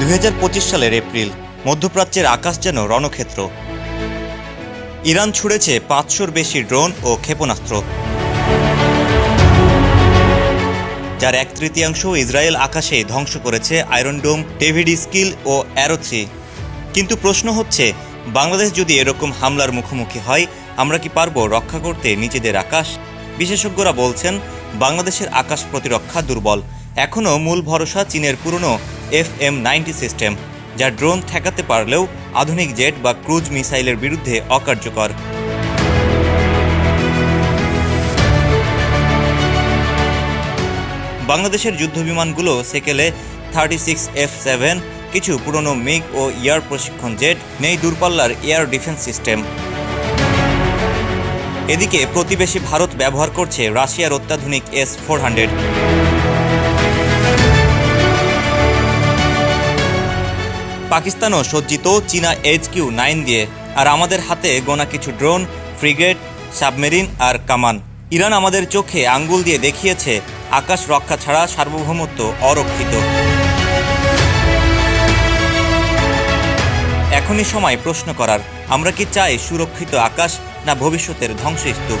দুই হাজার পঁচিশ সালের এপ্রিল, মধ্যপ্রাচ্যের আকাশ যেন রণক্ষেত্র। ইরান ছুড়েছে পাঁচশোর বেশি ড্রোন ও ক্ষেপণাস্ত্র। যার এক তৃতীয়াংশ ইসরায়েল আকাশে ধ্বংস করেছে আয়রন ডোম, ডেভিড স্কিল ও অ্যারোথ্রি কিন্তু প্রশ্ন হচ্ছে, বাংলাদেশ যদি এরকম হামলার মুখোমুখি হয়, আমরা কি পারব রক্ষা করতে নিজেদের আকাশ? বিশেষজ্ঞরা বলছেন, বাংলাদেশের আকাশ প্রতিরক্ষা দুর্বল। এখনও মূল ভরসা চীনের পুরনো এফ এম নাইনটি সিস্টেম, যা ড্রোন ঠেকাতে পারলেও আধুনিক জেট বা ক্রুজ মিসাইলের বিরুদ্ধে অকার্যকর। বাংলাদেশের যুদ্ধবিমানগুলো সেকেলে থার্টি সিক্স এফ সেভেন, কিছু পুরনো মিগ ও এয়ার প্রশিক্ষণ জেট, নেই দূরপাল্লার এয়ার ডিফেন্স সিস্টেম। এদিকে প্রতিবেশী ভারত ব্যবহার করছে রাশিয়ার অত্যাধুনিক এস ফোর হান্ড্রেড। পাকিস্তানও সজ্জিত চীনা এইচ কিউ নাইন দিয়ে। আর আমাদের হাতে গোনা কিছু ড্রোন, ফ্রিগেট, সাবমেরিন আর কামান। ইরান আমাদের চোখে আঙ্গুল দিয়ে দেখিয়েছে, আকাশ রক্ষা ছাড়া সার্বভৌমত্ব অরক্ষিত। এখনই সময় প্রশ্ন করার। আমরা কি চাই সুরক্ষিত আকাশ না ভবিষ্যতের ধ্বংসস্তূপ?